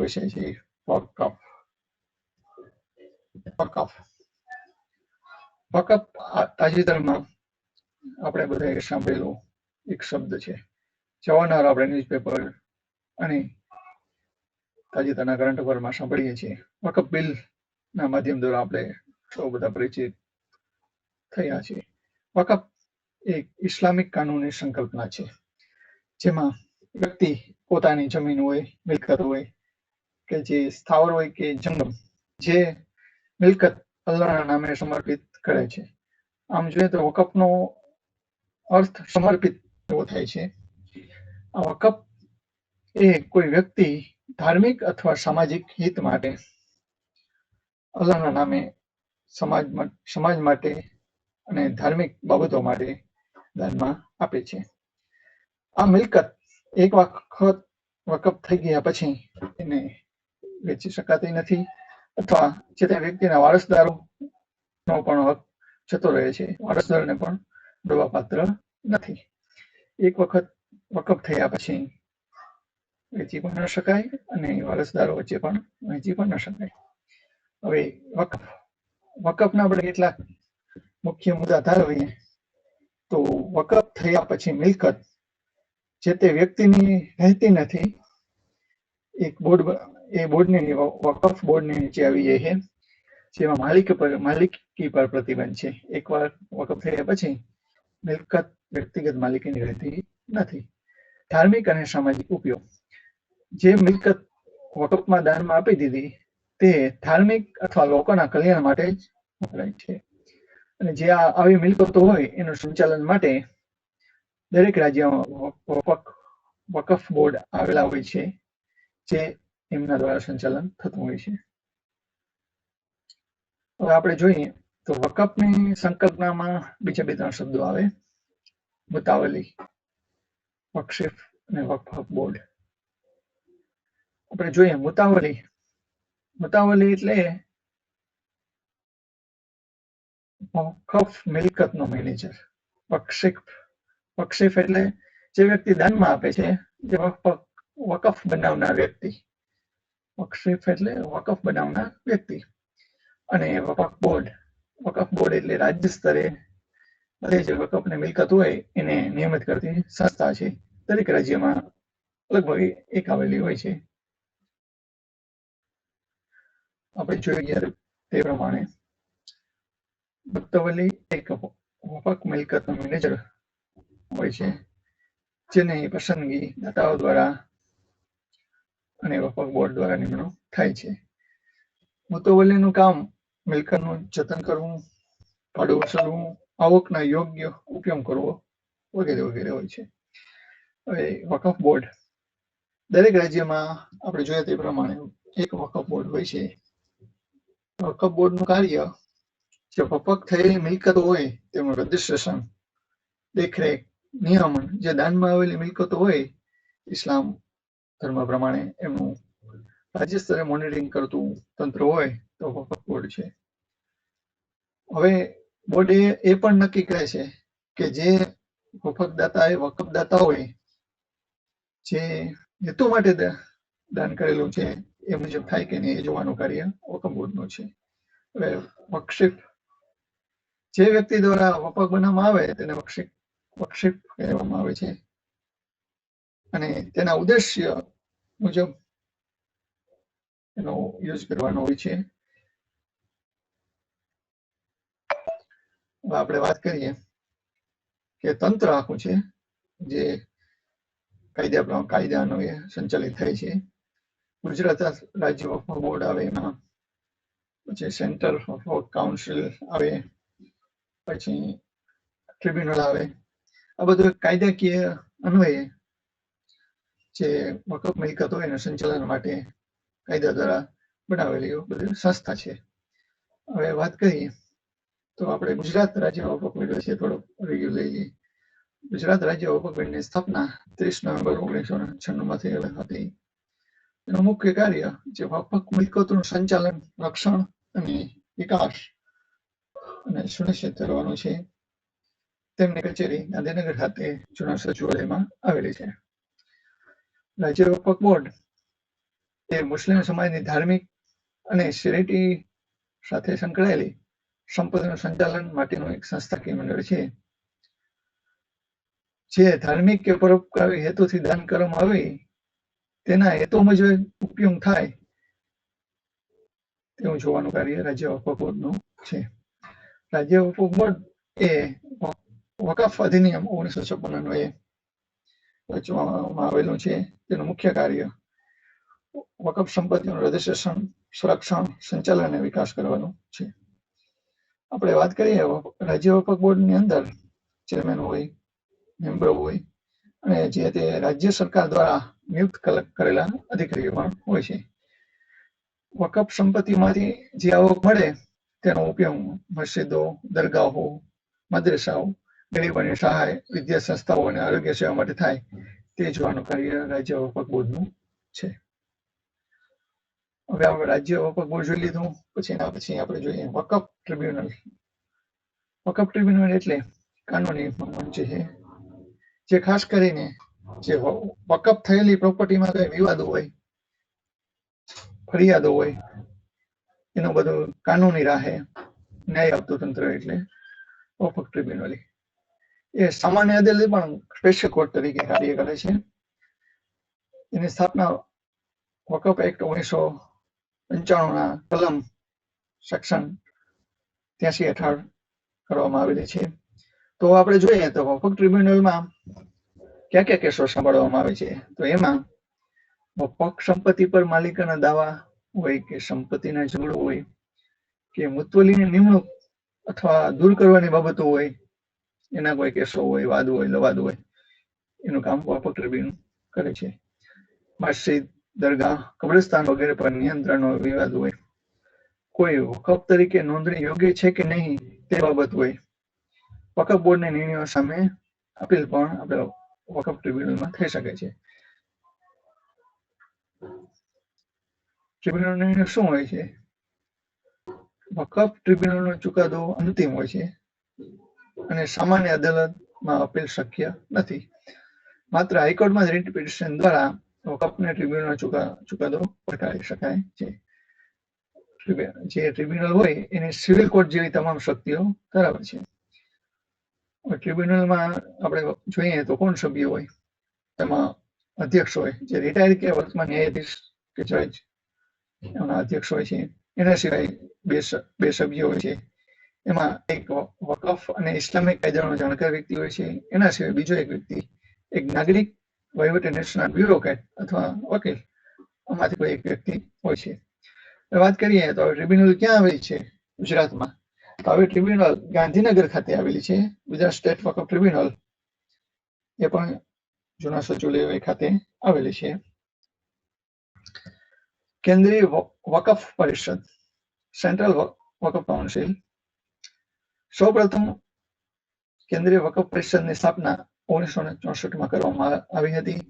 વિષય છે વકફ વકફ વકફ તાજેતરમાં આપણે બધાએ સાંભળેલો એક શબ્દ છે. જવાનાર આપણે ન્યૂઝપેપર અને તાજેતરના કરંટ અફેરમાં સાંભળીએ છીએ. વકફ બિલ ના માધ્યમ દ્વારા આપણે સૌ બધા પરિચિત થયા છે વકફ એક ઇસ્લામિક કાનૂની સંકલ્પના છે. જેમાં વ્યક્તિ પોતાની જમીન હોય, મિલકત હોય કે જે સ્થાવર હોય કે જંગમ જે મિલકત અલ્લાહના નામે સમર્પિત કરે છે. આમ જોઈએ તો વકફનો અર્થ સમર્પિત એવો થાય છે. આ વકફ એ કોઈ વ્યક્તિ ધાર્મિક અથવા સામાજિક હિત માટે અલ્લાહના નામે સમાજ સમાજ માટે અને ધાર્મિક બાબતો માટે દાનમાં આપે છે. આ મિલકત એક વખત વકફ થઈ ગયા પછી એને વેચી શકાતી નથી અથવા જે તે વ્યક્તિના વારસદારો નો પણ હક જતો રહે છે. વારસદારને પણ ડોવા પાત્ર નથી. એક વખત વકફ થયા પછી વેચી પણ ન શકાય અને વારસદારો વચ્ચે પણ વેચી પણ ન શકાય. હવે વકફ, વકફના આપણે કેટલાક મુખ્ય મુદ્દા ધારવીએ તો વકફ થયા પછી મિલકત જે તે વ્યક્તિની રહેતી નથી, એક બોર્ડ એ બોર્ડની વકફ બોર્ડની નીચે આવી જાય છે, જેમાં માલિક પર, માલિકી પર પ્રતિબંધ છે. એકવાર વકફ થયા પછી, મિલકત વ્યક્તિગત માલિકીની રહેતી નથી. ધાર્મિક અને સામાજિક ઉપયોગ. જે મિલકત વકફમાં દાનમાં આપી દીધી, તે ધાર્મિક અથવા લોકોના કલ્યાણ માટે જ વપરાય છે. અને જે આવી મિલકતો હોય, એનું સંચાલન માટે દરેક રાજ્યમાં વકફ બોર્ડ આવેલા હોય છે, જે એમના દ્વારા સંચાલન થતું હોય છે. હવે આપણે જોઈએ તો વકફની સંકલ્પનામાં બીજા બે ત્રણ શબ્દો આવે. મુતાવલી, વકશિફ અને વકફ બોર્ડ આપણે જોઈએ મુતાવલી. મુતાવલી એટલે વકફ મિલકતનો મેનેજર વકશિફ વકશિફ એટલે જે વ્યક્તિ દાનમાં આપે છે, જે વકફ બનાવનાર વ્યક્તિ. વકશિફ એટલે વકફ બનાવનાર વ્યક્તિ. અને વકફ બોર્ડ વકફ બોર્ડ એટલે રાજ્ય સ્તરે બધે જે વકફને મિલકત હોય એને નિયમિત કરતી સંસ્થા છે. દરેક રાજ્યમાં લગભગ એક આવેલી હોય છે. આપણે જોઈએ તે પ્રમાણે ભક્તવલી એક વકફ મિલકતનો મેનેજર હોય છે, જેની પસંદગી દાતાઓ દ્વારા અને વફક બોર્ડ દ્વારા નિમણૂક થાય છે. મુતવલીનું કામ મિલકતનું જતન કરવું, ભાડું વસૂલવું, આવકના યોગ્ય ઉપયોગ કરવો વગેરે વગેરે હોય છે. હવે વકફ બોર્ડ. દરેક રાજ્યમાં આપણે જોઈએ તે પ્રમાણે એક વકફ બોર્ડ હોય છે. વકફ બોર્ડનું કાર્ય, જે વપક થયેલી મિલકત હોય, તેનું રજીસ્ટ્રેશન, દેખરેખ નિયમન, જે દાનમાં આવેલી મિલકતો હોય, ઇસ્લામ ધર્મ પ્રમાણે એમનું રાજ્ય સ્તરે મોનિટરિંગ કરતું તંત્ર હોય, તો વકફ બોર્ડ છે. હવે બોર્ડ એ પણ નક્કી કરે છે કે જે વફકદાતા એ વકફદાતા હોય, જે હેતુ માટે દાન કરેલું છે, એ મુજબ થાય કે નહીં એ જોવાનું કાર્ય વકફ બોર્ડનું છે. હવે વક્ષિફ જે વ્યક્તિ દ્વારા વપક બનાવવામાં આવે, તેને વક્ષિફ વક્ષિફ કહેવામાં આવે છે. અને તેના ઉદ્દેશ્ય મુજબ એનો યુઝ કરવાનો હોય છે. આપણે વાત કરીએ કે તંત્ર આખું છે, જે કાયદા કાયદાનો એ સંચાલિત થાય છે. ગુજરાત રાજ્ય વકફ બોર્ડ આવે, એમાં પછી સેન્ટર કાઉન્સિલ આવે, પછી ટ્રિબ્યુનલ આવે. આ બધું કાયદાકીય અન્વયે જે વકફ મિલકત એના સંચાલન માટે કાયદા દ્વારા બનાવેલી બધી સંસ્થા છે. હવે વાત કરીએ તો આપણે ગુજરાત રાજ્ય વકફ બોર્ડ વિશે થોડો રિવ્યુ લઈએ. ગુજરાત રાજ્ય વકફ બોર્ડની સ્થાપના ત્રીસ નવેમ્બર ઓગણીસો છન્નું માં થયેલી હતી એનું મુખ્ય કાર્ય જે વકફ મિલકતોનું સંચાલન, રક્ષણ અને વિકાસ અને સુનિશ્ચિત કરવાનું છે. તેમની કચેરી ગાંધીનગર ખાતે જૂના સચિવાલયમાં આવેલી છે. રાજ્ય વકફ બોર્ડ એ મુસ્લિમ સમાજની ધાર્મિક અને શેરિટી સાથે સંકળાયેલી સંપત્તિનું સંચાલન માટેનું એક સંસ્થાકીય મંડળ છે. જે ધાર્મિક કે પરોપકારી હેતુથી દાન કરવામાં આવે તેના હેતુ મુજબ ઉપયોગ થાય તેવું જોવાનું કાર્ય રાજ્ય વકફ બોર્ડનું છે. રાજ્ય વકફ બોર્ડ એ વકફ અધિનિયમ ઓગણીસો છપ્પન અન્વયે રચવામાં આવેલું છે. તેનું મુખ્ય કાર્ય વકફ સંપત્તિનું રજિસ્ટ્રેશન, સંરક્ષણ, સંચાલન અને વિકાસ કરવાનું છે. આપણે વાત કરીએ, રાજ્ય વકફ બોર્ડની અંદર ચેરમેન હોય, મેમ્બર હોય અને જે તે રાજ્ય સરકાર દ્વારા નિયુક્ત કરેલા અધિકારીઓ પણ હોય છે. વકફ સંપત્તિમાંથી જે આવક મળે, તેનો ઉપયોગ મસ્જિદો, દરગાહો, મદ્રસાઓ ગરીબોની સહાય વિદ્યા સંસ્થાઓ અને આરોગ્ય સેવા માટે થાય તે જોવાનું કાર્ય રાજ્ય વ્યાપક બોર્ડનું છે. હવે આપણે રાજ્ય વ્યાપક બોર્ડ જોઈ લીધું, પછી એના પછી આપણે જોઈએ વકફ ટ્રિબ્યુનલ. વકફ ટ્રિબ્યુનલ એટલે કાનૂની મંચ છે, જે ખાસ કરીને જે વકફ થયેલી પ્રોપર્ટીમાં કઈ વિવાદો હોય, ફરિયાદો હોય, એનું બધું કાનૂની રાહે ન્યાય આપતું તંત્ર એટલે વકફ ટ્રિબ્યુનલ એ સામાન્ય અદાલત પણ સ્પેશિયલ તરીકે કાર્ય કરે છે. એની સ્થાપના વકફ એક્ટ ઓગણીસો પંચાણુંના કલમ સેક્શન ત્યાંસી હેઠળ કરવામાં આવેલી છે. તો આપણે જોઈએ તો વકફ ટ્રિબ્યુનલમાં કયા કયા કેસો સાંભળવામાં આવે છે? તો એમાં વકફ સંપત્તિ પર માલિકાના દાવા હોય કે સંપત્તિના ઝઘડો હોય કે મુતવલીની નિમણૂક અથવા દૂર કરવાની બાબતો હોય એના કોઈ કેસો હોય, વાદ હોય, લવાદ હોય, એનું કામ વકફ ટ્રિબ્યુનલ કરે છે. મસ્જિદ, દરગાહ, કબ્રસ્તાન વગેરે પર નિયંત્રણનો વિવાદ હોય. કોઈ વકફ તરીકે નોંધણી યોગ્ય છે કે નહીં, તે બાબત હોય. વકફ બોર્ડના નિર્ણયો સામે અપીલ પણ આપણે વકફ ટ્રિબ્યુનલમાં થઈ શકે છે. ટ્રિબ્યુનલ નિર્ણય શું હોય છે? વકફ ટ્રિબ્યુનલનો ચુકાદો અંતિમ હોય છે. અને સામાન્ય અદાલતમાં અપીલ શક્ય નથી. માત્ર હાઈકોર્ટમાં રીટ પિટિશન દ્વારા કપને ટ્રિબ્યુનલ ચુકાદો પડકારી શકાય છે. જે ટ્રિબ્યુનલ હોય એને સિવિલ કોર્ટ જેવી તમામ શક્તિઓ ધરાવે છે. ટ્રિબ્યુનલમાં આપણે જોઈએ તો કોણ સભ્ય હોય? એમાં અધ્યક્ષ હોય, જે રિટાયર કે વર્તમાન ન્યાયાધીશ કે જજ એમના અધ્યક્ષ હોય છે. એના સિવાય બે બે સભ્યો હોય છે. એમાં એક વકફ અને ઇસ્લામિક કાયદાનો જાણકાર વ્યક્તિ હોય છે. એના સિવાય બીજો એક વ્યક્તિ, એક નાગરિક, વહીવટી નેશનલ બ્યુરોક્રેટ અથવા વકીલ, આમાંથી કોઈ એક વ્યક્તિ હોય છે. વાત કરીએ તો ટ્રિબ્યુનલ ક્યાં આવેલી છે? ગુજરાતમાં. તો હવે ટ્રિબ્યુનલ ગાંધીનગર ખાતે આવેલી છે. ગુજરાત સ્ટેટ વકફ ટ્રિબ્યુનલ એ પણ જૂના સચિવાલય ખાતે આવેલી છે. કેન્દ્રીય વકફ પરિષદ સેન્ટ્રલ વકફ કાઉન્સિલ સૌપ્રથમ કેન્દ્રીય વકફ પરિષદની સ્થાપના ઓગણીસો ને ચોસઠમાં કરવામાં આવી હતી.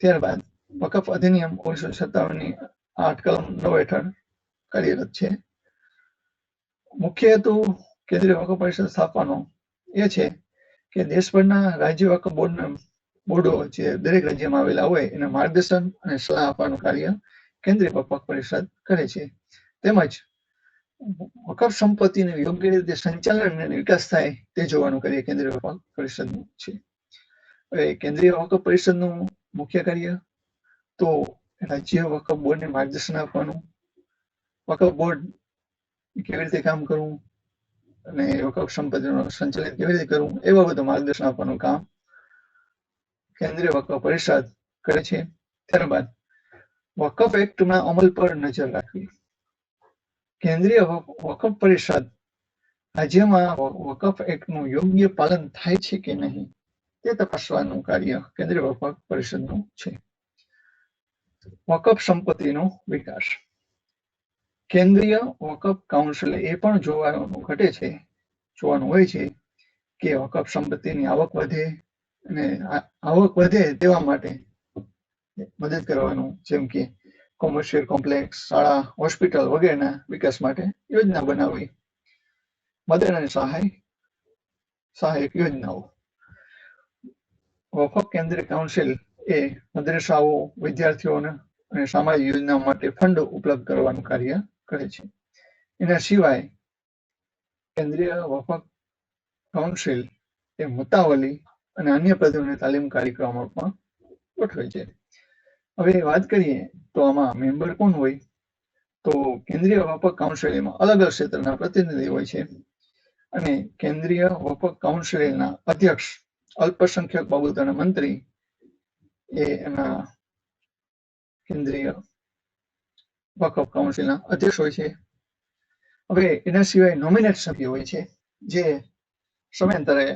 ત્યારબાદ વકફ અધિનિયમ ઓગણીસો સત્તાવનની આઠ કલમ નવ હેઠળ કાર્યરત છે. મુખ્ય હેતુ કેન્દ્રીય વકફ પરિષદ સ્થાપવાનો એ છે કે દેશભરના રાજ્ય વકફ બોર્ડના બોર્ડો જે દરેક રાજ્યમાં આવેલા હોય એને માર્ગદર્શન અને સલાહ આપવાનું કાર્ય કેન્દ્રીય વકફ પરિષદ કરે છે. તેમજ વકફ સંપત્તિને યોગ્ય રીતે સંચાલન અને વિકાસ થાય તે જોવાનું કાર્ય કેન્દ્રીય વકફ પરિષદનું છે. હવે કેન્દ્રીય વકફ પરિષદનું મુખ્ય કાર્ય તો રાજ્ય વકફ બોર્ડને માર્ગદર્શન આપવાનું. વકફ બોર્ડ કેવી રીતે કામ કરવું અને વકફ સંપત્તિનું સંચાલિત કેવી રીતે કરવું એ બાબતે માર્ગદર્શન આપવાનું કામ કેન્દ્રીય વકફ પરિષદ કરે છે. ત્યારબાદ વકફ એક્ટના અમલ પર નજર રાખવી. કેન્દ્રીય વકફ પરિષદ. રાજ્યમાં વકફ એક્ટનું યોગ્ય પાલન થાય છે કે નહીં, તે તપાસવાનું કાર્ય કેન્દ્રીય વકફ પરિષદનું છે. વકફ સંપત્તિનો વિકાસ. કેન્દ્રીય વકફ કાઉન્સિલ એ પણ જોવાનું ઘટે છે, જોવાનું હોય છે કે વકફ સંપત્તિની આવક વધે અને આવક વધે તેવા માટે મદદ કરવાનું જેમ કે કોમર્શિયલ કોમ્પ્લેક્સ શાળા હોસ્પિટલ વગેરેના વિકાસ માટે યોજના બનાવવી મદદ અને સહાય, સહાયક યોજનાઓ. વફક કેન્દ્રીય કાઉન્સિલ એ મદ્રેસાઓ, વિદ્યાર્થીઓને અને સામાજિક યોજના માટે ફંડ ઉપલબ્ધ કરવાનું કાર્ય કરે છે. એના સિવાય કેન્દ્રીય વફક કાઉન્સિલ એ મુતાવલી અને અન્ય પદોની તાલીમ કાર્યક્રમો પણ ગોઠવે છે. હવે વાત કરીએ તો આમાં મેમ્બર કોણ હોય? તો કેન્દ્રીય વ્યાપક કાઉન્સિલમાં અલગ અલગ ક્ષેત્રના પ્રતિનિધિ હોય છે. અને કેન્દ્રીય વ્યાપક કાઉન્સિલના અધ્યક્ષ અલ્પસંખ્યક બાબતોના મંત્રી એ એના કેન્દ્રીય વકફ કાઉન્સિલના અધ્યક્ષ હોય છે. હવે એના સિવાય નોમિનેટ સભ્ય હોય છે, જે સમયાંતરે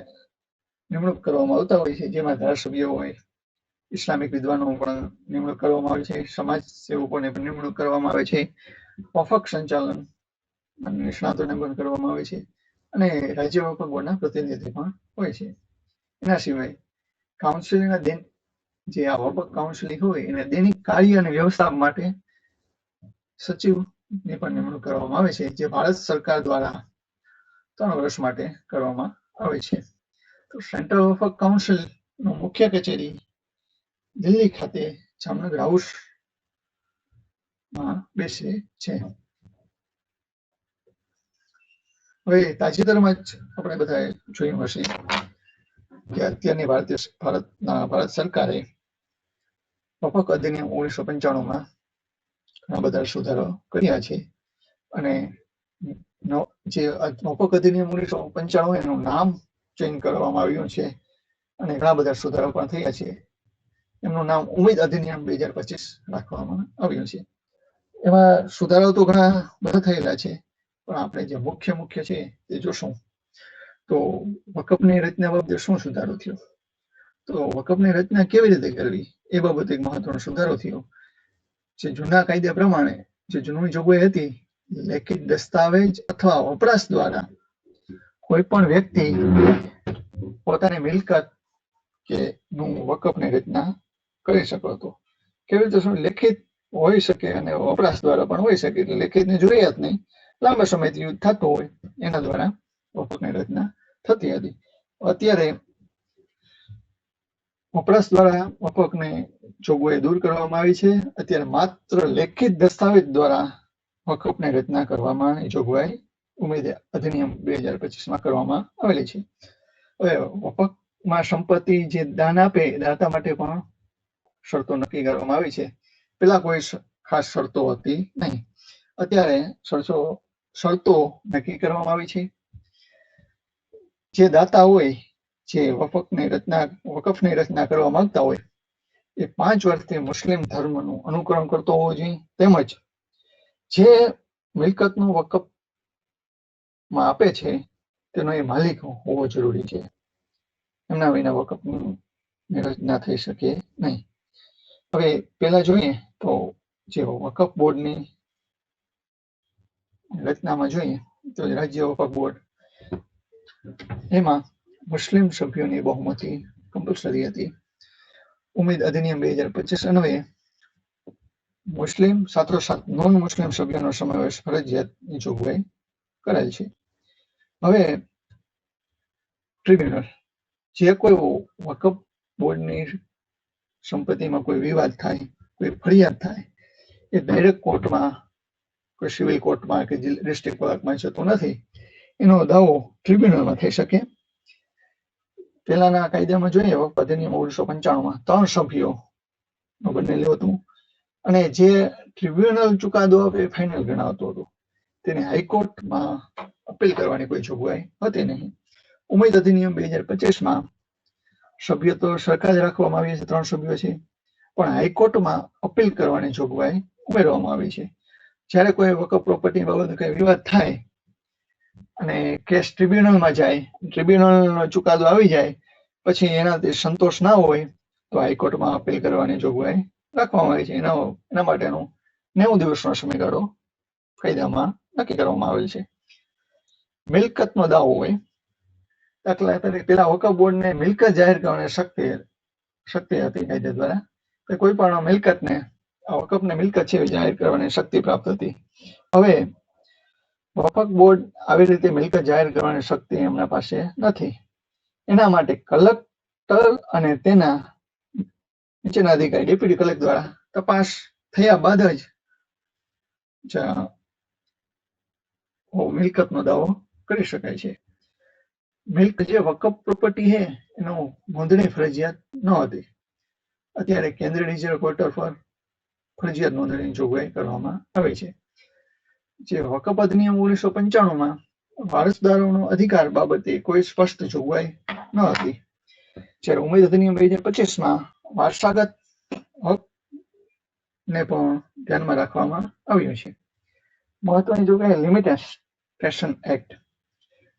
નિમણૂક કરવામાં આવતા હોય છે, જેમાં ધારાસભ્યો હોય ઇસ્લામિક વિદ્વાનો પણ નિમણૂક કરવામાં આવે છે. સમાજ સેવકોને પણ નિમણૂક કરવામાં આવે છે. વફક સંચાલન નિષ્ણાતોને પણ કરવામાં આવે છે. અને રાજ્ય વફક બોર્ડના પ્રતિનિધિ પણ હોય છે. એના સિવાય કાઉન્સિલિંગના દિન જે આ વપક કાઉન્સિલિંગ હોય એને દૈનિક કાર્ય અને વ્યવસ્થા માટે સચિવની પણ નિમણૂક કરવામાં આવે છે, જે ભારત સરકાર દ્વારા ત્રણ વર્ષ માટે કરવામાં આવે છે. તો સેન્ટ્રલ વફક કાઉન્સિલનું મુખ્ય કચેરી દિલ્હી ખાતે જામનગર હાઉસમાં બેસે છે. હવે તાજેતરમાં જ આપણે બધાએ જોયું હશે કે અત્યારની ભારતીય ભારતના, ભારત સરકારે વફક અધિનિયમ ઓગણીસો પંચાણુંમાં ઘણા બધા સુધારો કર્યા છે અને જે વફક અધિનિયમ ઓગણીસો પંચાણું એનું નામ ચેન્જ કરવામાં આવ્યું છે અને ઘણા બધા સુધારો પણ થયા છે. એમનું નામ ઉમેદ અધિનિયમ બે હજાર પચીસ રાખવામાં આવ્યું છે. એમાં સુધારાઓ તો ઘણા બધા થયેલા છે, પણ આપણે જે મુખ્ય મુખ્ય છે તે જોશું. તો વકફની રચના બાબતે શું સુધારો થયો? તો વકફની રચના કેવી રીતે કરવી? એ બાબતે એક મહત્વનો સુધારો થયો. જે જૂના કાયદા પ્રમાણે જે જૂની જોગવાઈ હતી, લેખિત દસ્તાવેજ અથવા વપરાશ દ્વારા કોઈ પણ વ્યક્તિ પોતાની મિલકત કે નું વકફની રચના કરી શકો હતો કેવી રીતે શું લેખિત હોઈ શકે અને વપરાશ દ્વારા પણ હોઈ શકે એટલે લેખિતની જરૂરિયાત નહીં. લાંબા સમયથી યુદ્ધ થતું હોય, એના દ્વારા વપરાશની રચના થતી હતી. અત્યારે વપરાશ દ્વારા વપકને જોગવાઈ દૂર કરવામાં આવી છે. અત્યારે માત્ર લેખિત દસ્તાવેજ દ્વારા વકફની રચના કરવામાં જોગવાઈ ઉમેદ અધિનિયમ બે હજાર પચીસમાં કરવામાં આવેલી છે. હવે વપકમાં સંપત્તિ જે દાન આપે દાતા માટે પણ શરતો નક્કી કરવામાં આવી છે. પેલા કોઈ ખાસ શરતો હતી નહીં. અત્યારે શરતો શરતો નક્કી કરવામાં આવી છે. જે દાતા હોય, જે વફકની રચના, વકફની રચના કરવા માંગતા હોય, એ પાંચ વર્ષથી મુસ્લિમ ધર્મનું અનુકરણ કરતો હોવો જોઈએ. તેમજ જે મિલકતનું વકફમાં આપે છે, તેનો એ માલિક હોવો જરૂરી છે. એમના વિના વકફની રચના થઈ શકે નહીં. હવે પેલા જોઈએ તો જે વકફ બોર્ડની રચનામાં જોઈએ તો રાજ્ય વકફ બોર્ડ એમાં મુસ્લિમ સભ્યોની બહુમતી કમ્પલસરી હતી. ઉમેદ અધિનિયમ બે હજાર પચીસ અન્વયે મુસ્લિમ સાથોસાથ નોન મુસ્લિમ સભ્યોનો સમાવેશ ફરજિયાતની જોગવાઈ કરાયેલ છે. હવે ટ્રિબ્યુનલ જે કોઈ વકફ બોર્ડની સંપત્તિમાં કોઈ વિવાદ થાય, કોઈ ફરિયાદ થાય, એ ડાયરેક્ટ કોર્ટમાં કોઈ સિવિલ કોર્ટમાં કે ડિસ્ટ્રિક્ટ કોર્ટમાં જતો નથી, એનો દાવો ટ્રિબ્યુનલમાં થઈ શકે. પહેલાના કાયદામાં જોઈએ અધિનિયમ ઓગણીસો પંચાણુંમાં ત્રણ સભ્યો બનેલું હતું અને જે ટ્રિબ્યુનલ ચુકાદો આપે એ ફાઇનલ ગણાવતો હતો. તેને હાઈકોર્ટમાં અપીલ કરવાની કોઈ જોગવાઈ હતી નહીં. ઉમેદ અધિનિયમ બે હજાર પચીસમાં સભ્ય તો સરખા જ રાખવામાં આવ્યા છે, ત્રણ સભ્યો છે. પણ હાઈકોર્ટમાં અપીલ કરવાની જોગવાઈ ઉમેરવામાં આવી છે. જ્યારે કોઈ વકફ પ્રોપર્ટી બાબતે કઈ વિવાદ થાય અને કેસ ટ્રિબ્યુનલમાં જાય, ટ્રિબ્યુનલનો ચુકાદો આવી જાય, પછી એનાથી સંતોષ ના હોય, તો હાઈકોર્ટમાં અપીલ કરવાની જોગવાઈ રાખવામાં આવી છે. એના એના માટેનો નેવું દિવસનો સમયગાળો કાયદામાં નક્કી કરવામાં આવેલ છે. મિલકતનો દાવો હોય દાખલા તરીકે પેલા વકફ બોર્ડને મિલકત જાહેર કરવાની શક્તિ શક્તિ હતી કાયદા દ્વારા. કોઈ પણ મિલકતને, આ વકફને મિલકત છે જાહેર કરવાની શક્તિ પ્રાપ્ત હતી. હવે વકફ બોર્ડ આવી રીતે મિલકત જાહેર કરવાની શક્તિ એમના પાસે નથી. એના માટે કલેક્ટર અને તેના નીચેના અધિકારી, ડેપ્યુટી કલેક્ટર દ્વારા તપાસ થયા બાદ જ મિલકત નો દાવો કરી શકાય છે. મિલ્ક જે વકફ પ્રોપર્ટી છે, એનો નોંધણી ફરજિયાત ન હતી. અત્યારે કેન્દ્રીય રિઝર્વ પોર્ટલ પર ફરજિયાત નોંધણીની જોગવાઈ કરવામાં આવે છે. જે વકફ અધિનિયમ ઓગણીસો પંચાણુંમાં વારસદારોનો અધિકાર બાબતે કોઈ સ્પષ્ટ જોગવાઈ ન હતી. જ્યારે ઉમેદ અધિનિયમ બે હજાર પચીસમાં વારસાગત હક ને પણ ધ્યાનમાં રાખવામાં આવ્યું છે. મહત્વની જોગવાઈ limitation act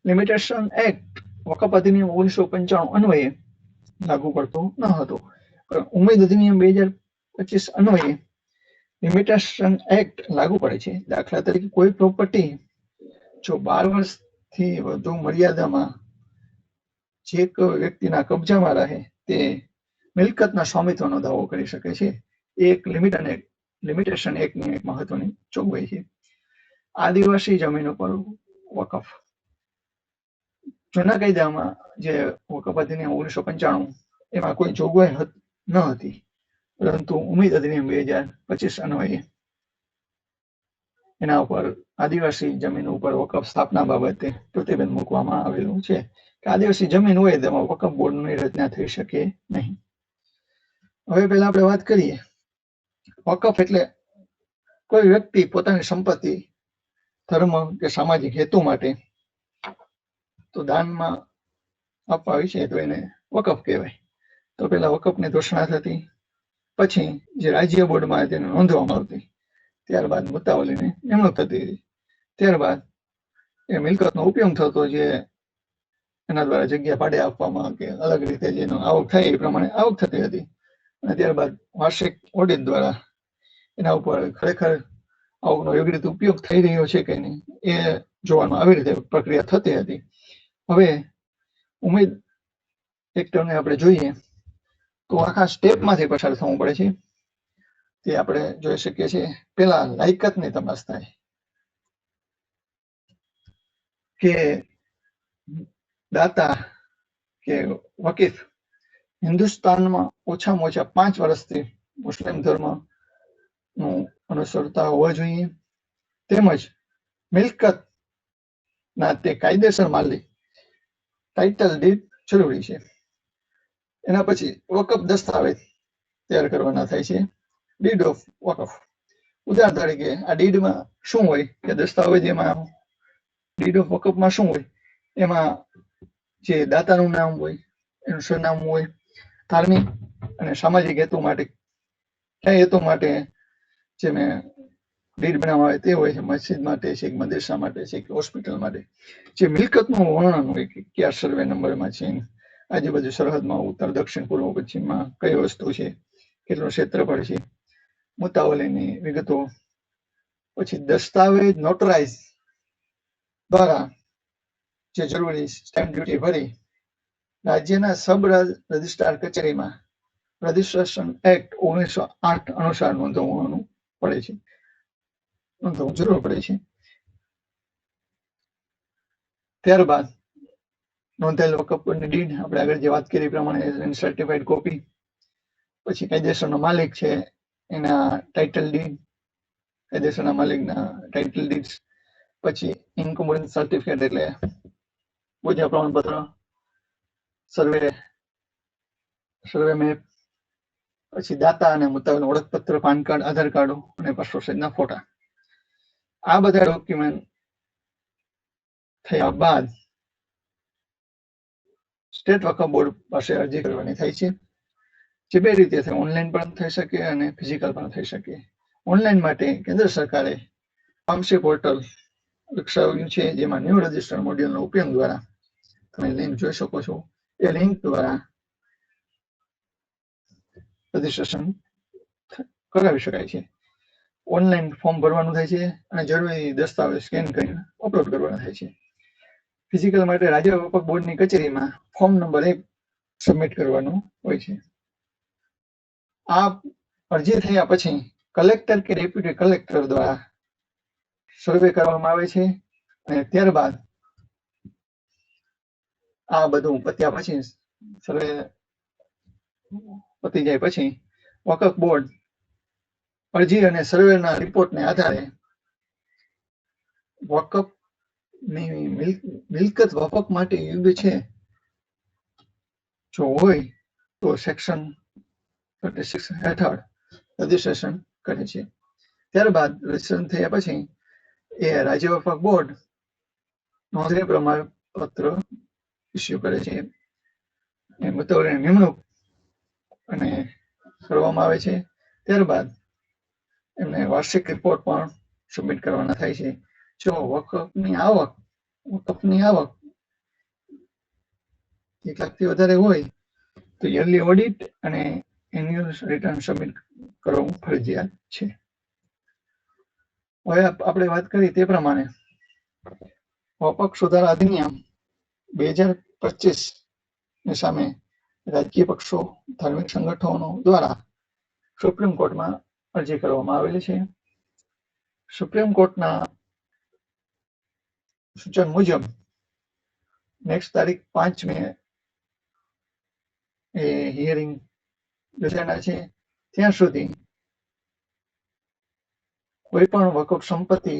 limitation act Waqf અધિનિયમ ઓગણીસો પંચાણું અન્વયે લાગુ પડતો ન હતો. ઉમેદ અધિનિયમ બે હજાર પચીસ અન્વયે લિમિટેશન એક્ટ લાગુ પડે છે. દાખલા તરીકે કોઈ પ્રોપર્ટી જો બાર વર્ષથી વધુ મર્યાદામાં જે વ્યક્તિના કબજામાં રહે તે મિલકતના સ્વામિત્વનો દાવો કરી શકે છે. એક લિમિટ અને લિમિટેશન એક્ટની એક મહત્વની જોગવાઈ છે. આદિવાસી જમીન ઉપર વકફ જૂના કાયદામાં જે વકફ અધિનિયમ ઓગણીસો પંચાણું એમાં કોઈ જોગવાઈ ન હતી. પરંતુ ઉમેદ અધિનિયમ બે હજાર પચીસ અન્વયે એના ઉપર આદિવાસી જમીન ઉપર વકફ સ્થાપના બાબતે પ્રતિબંધ મૂકવામાં આવેલું છે કે આદિવાસી જમીન હોય તેમાં વકફ બોર્ડની રચના થઈ શકે નહીં. હવે પહેલા આપણે વાત કરીએ. વકફ એટલે કોઈ વ્યક્તિ પોતાની સંપત્તિ, ધર્મ કે સામાજિક હેતુ માટે તો દાનમાં આપવા વિશે તો એને વકફ કહેવાય. તો પેલા વકફની ઘોષણા થતી, પછી જે રાજ્ય બોર્ડમાં તેને નોંધવામાં આવતી. ત્યારબાદ મુત્તાવલીની નિમણૂક થતી હતી. ત્યારબાદ એ મિલકતનો ઉપયોગ થતો જે એના દ્વારા જગ્યા ભાડે આપવામાં કે અલગ રીતે જેનો આવક થાય એ પ્રમાણે આવક થતી હતી. અને ત્યારબાદ વાર્ષિક ઓડિટ દ્વારા એના ઉપર ખરેખર આવકનો યોગ્ય રીતે ઉપયોગ થઈ રહ્યો છે કે નહીં એ જોવાનું આવી રીતે પ્રક્રિયા થતી હતી. હવે ઉમેદ એક્ટરને આપણે જોઈએ, તો આખા સ્ટેપમાંથી પસાર થવું પડે છે. તે આપણે જોઈ શકીએ છીએ. પેલા લાયકાતની તપાસ થાય કે દાતા કે વકીફ હિન્દુસ્તાનમાં ઓછામાં ઓછા પાંચ વર્ષથી મુસ્લિમ ધર્મનું અનુસરતા હોવા જોઈએ. તેમજ મિલકત ના તે કાયદેસર માલિક ટાઇટલ ડીડ જરૂરી છે. એના પછી વકફ દસ્તાવેજ તૈયાર કરવાના થાય છે. ડીડ ઓફ વકફ ઉદાહરણ તરીકે આ ડીડમાં શું હોય કે દસ્તાવેજ એમાં ડીડ ઓફ વકફમાં શું હોય? એમાં જે દાતાનું નામ હોય, એનું સરનામું હોય, ધાર્મિક અને સામાજિક હેતુ માટે, કયા હેતુ માટે જે મેં ડીડ બનાવવા આવે તે હોય છે, મસ્જિદ માટે છે, મદરસા માટે છે, કે હોસ્પિટલ માટે. જે મિલકતનું વર્ણન હોય કે કયા સર્વે નંબરમાં છે, આજુબાજુ સરહદમાં ઉત્તર, દક્ષિણ, પૂર્વ, પશ્ચિમમાં કઈ વસ્તુ છે, કેટલું ક્ષેત્રફળ છે, મુતાવલીની વિગતો. પછી દસ્તાવેજ નોટરાઇઝ દ્વારા જે જરૂરી સ્ટેમ્પ ડ્યુટી ભરી રાજ્યના સબ રજિસ્ટ્રાર કચેરીમાં રજિસ્ટ્રેશન એક્ટ ઓગણીસો આઠ અનુસાર નોંધવાનું પડે છે. જરૂર પડે છે. ત્યારબાદ નોંધાયેલ વકફ બોર્ડની ડીડ આપણે આગળ જે વાત કરી પ્રમાણે સર્ટિફાઈડ કોપી પછી કાયદેસરનો માલિક છે એના ટાઇટલ ડીડ કાયદેસરના માલિકના ટાઇટલ ડીડ પછી ઇન્કમ્બરન્સ સર્ટિફિકેટ એટલે બોજા પ્રમાણપત્ર સર્વે સર્વે મેપ પછી દાતા અને મુતાબિક ઓળખપત્ર પાન કાર્ડ આધાર કાર્ડો અને પાસપોર્ટ સાઇઝના ફોટા. આ બધા ડોક્યુમેન્ટ થયા બાદ સ્ટેટ વકફ બોર્ડ પાસે અરજી કરવાની થાય છે. જે બે રીતે થાય ઓનલાઈન પણ થઈ શકે અને ફિઝિકલ પણ થઈ શકે. ઓનલાઈન માટે કેન્દ્ર સરકારે પામસે પોર્ટલ વિકસાવ્યું છે, જેમાં ન્યૂ રજિસ્ટર મોડ્યુલનો ઉપયોગ દ્વારા તમે લિંક જોઈ શકો છો. એ લિંક દ્વારા રજિસ્ટ્રેશન કરાવી શકાય છે. ઓનલાઈન ફોર્મ ભરવાનું થાય છે અને જરૂરી દસ્તાવેજ સ્કેન કરીને અપલોડ કરવાના થાય છે. ફિઝિકલ માટે રાજ્ય વ્યાપક બોર્ડની કચેરીમાં ફોર્મ નંબર એક સબમિટ કરવાનું હોય છે. આ અરજી થયા પછી કલેક્ટર કે ડેપ્યુટી કલેક્ટર દ્વારા સર્વે કરવામાં આવે છે અને ત્યારબાદ આ બધું પત્યા પછી સર્વે પતી જાય પછી વકફ બોર્ડ અરજી અને સર્વેના રિપોર્ટને આધારે વકફની મિલકત વફક માટે યોગ્ય છે. જો હોય તો સેક્શન હેઠળ રજીસ્ટ્રેશન કરે છે. ત્યારબાદ રજીસ્ટ્રેશન થયા પછી એ રાજ્ય વફક બોર્ડ નોંધણી પ્રમાણપત્ર ઇસ્યુ કરે છે. એ નિમણૂક અને કરવામાં આવે છે. ત્યારબાદ એમને વાર્ષિક રિપોર્ટ પણ સબમિટ કરવાના થાય છે. જો વકફની આવક વકફની આવક એક લાખથી વધારે હોય તો યરલી ઓડિટ અને એન્યુઅલ રિટર્ન સબમિટ કરવું ફરજિયાત છે. હવે આપણે વાત કરી તે પ્રમાણે. વપક સુધારા અધિનિયમ બે હજાર પચીસની સામે રાજકીય પક્ષો ધાર્મિક સંગઠનો દ્વારા સુપ્રીમ કોર્ટમાં અરજી કરવામાં આવેલી છે. સુપ્રીમ કોર્ટના સૂચન મુજબ નેક્સ્ટ તારીખ પાંચ મે હિયરિંગ યોજાના છે. ત્યાં સુધી કોઈ પણ વકફ સંપત્તિ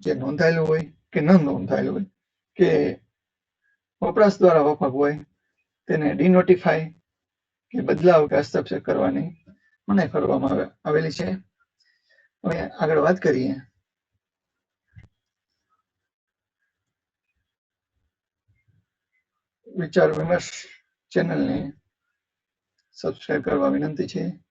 જે નોંધાયેલું હોય કે ન નોંધાયેલું હોય કે વપરાશ દ્વારા વકફ હોય તેને ડીનોટિફાય કે બદલાવ કે હસ્તક્ષેપ કરવાની મનાઈ કરવામાં આવેલી છે. હવે આગળ વાત કરીએ. વિચાર વિમર્શ ચેનલને સબસ્ક્રાઇબ કરવા વિનંતી છે.